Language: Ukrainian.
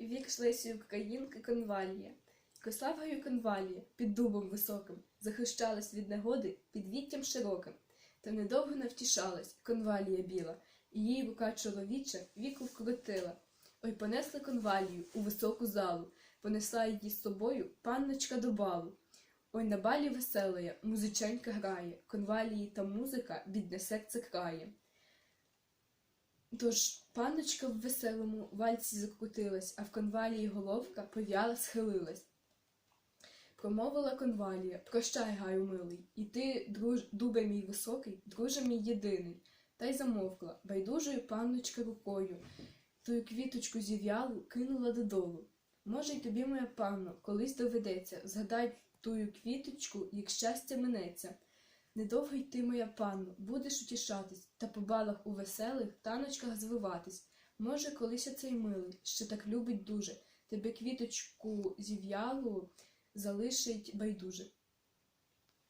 Вік шлесі українки конвалія. Кославгою конвалія під дубом високим, захищалась від негоди під віттям широким. Та недовго не втішалась конвалія біла, і її рука чоловіча віку вкрутила. Ой, понесла конвалію у високу залу, понесла її з собою панночка до балу. Ой, на балі веселая, музиченька грає, конвалії та музика бідне серце крає. Тож панночка в веселому вальці закрутилась, а в конвалії головка пов'яла схилилась. Промовила конвалія, прощай, гаю милий, і ти, друж, дубе мій високий, друже мій єдиний. Та й замовкла, байдужою панночка рукою, тую квіточку зів'ялу кинула додолу. Може, й тобі, моя панно, колись доведеться, згадай тую квіточку, як щастя минеться. Недовго й ти, моя панно, будеш утішатись, та по балах у веселих таночках звиватись. Може, колись оцей милий, що так любить дуже, тебе квіточку зів'ялу залишить байдуже.